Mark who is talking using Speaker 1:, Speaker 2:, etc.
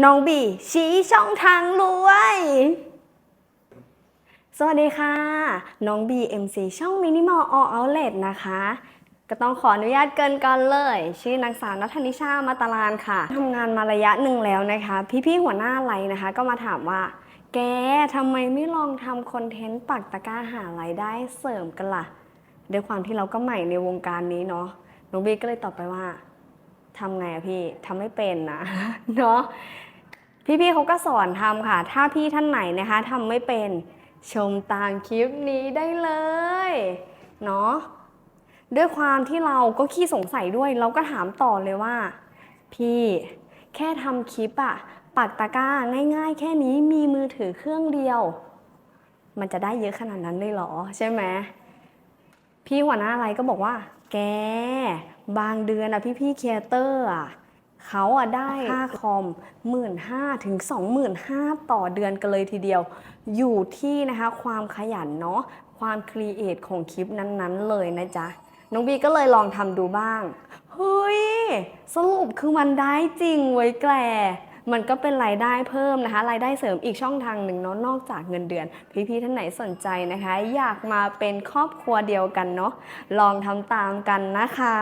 Speaker 1: น้องบีชี้ช่องทางรวย สวัสดีค่ะ น้องบี MC ช่อง Minimal All Outlet นะคะ ก็ต้องขออนุญาตเกินก่อนเลย ชื่อนางสาวนัทนิชามาตาลานค่ะทำงานมาระยะหนึ่งแล้วนะคะ พี่ๆหัวหน้าไลน์นะคะ ก็มาถามว่า แกทำไมไม่ลองทำคอนเทนต์ปักตะกร้าหารายได้เสริมกันล่ะด้วยความที่เราก็ใหม่ในวงการนี้เนาะน้องบีก็เลยตอบไปว่าทำไงอะพี่ทำไม่เป็นนะเนาะ พี่ๆเขาก็สอนทำค่ะ ถ้าพี่ท่านไหนนะคะทำไม่เป็นชมตามคลิปนี้ได้เลยเนาะด้วยความที่เราก็ขี้สงสัยด้วย เราก็ถามต่อเลยว่า พี่แค่ทำคลิปอะปักตะกร้าง่าย ๆ แค่นี้มีมือถือเครื่องเดียว มันจะได้เยอะขนาดนั้นเลยเหรอ ใช่ไหมพี่หัวหน้าอะไรก็บอกว่า แก บางเดือนอะพี่พี่ๆครีเอเตอร์อะ เขาอะได้ค่าคอมหมื่นห้าถึงสองหมื่นห้าต่อเดือนกันเลยทีเดียว อยู่ที่นะคะความขยันเนาะความครีเอทของคลิปนั้นๆ เลยนะจ๊ะ น้องบีก็เลยลองทำดูบ้าง เฮ้ย สรุปคือมันได้จริงเว้ยแกลมันก็เป็นรายได้เพิ่มนะคะ รายได้เสริมอีกช่องทางหนึ่งเนาะนอกจากเงินเดือน พี่ๆท่านไหนสนใจนะคะ อยากมาเป็นครอบครัวเดียวกันเนาะลองทำตามกันนะคะ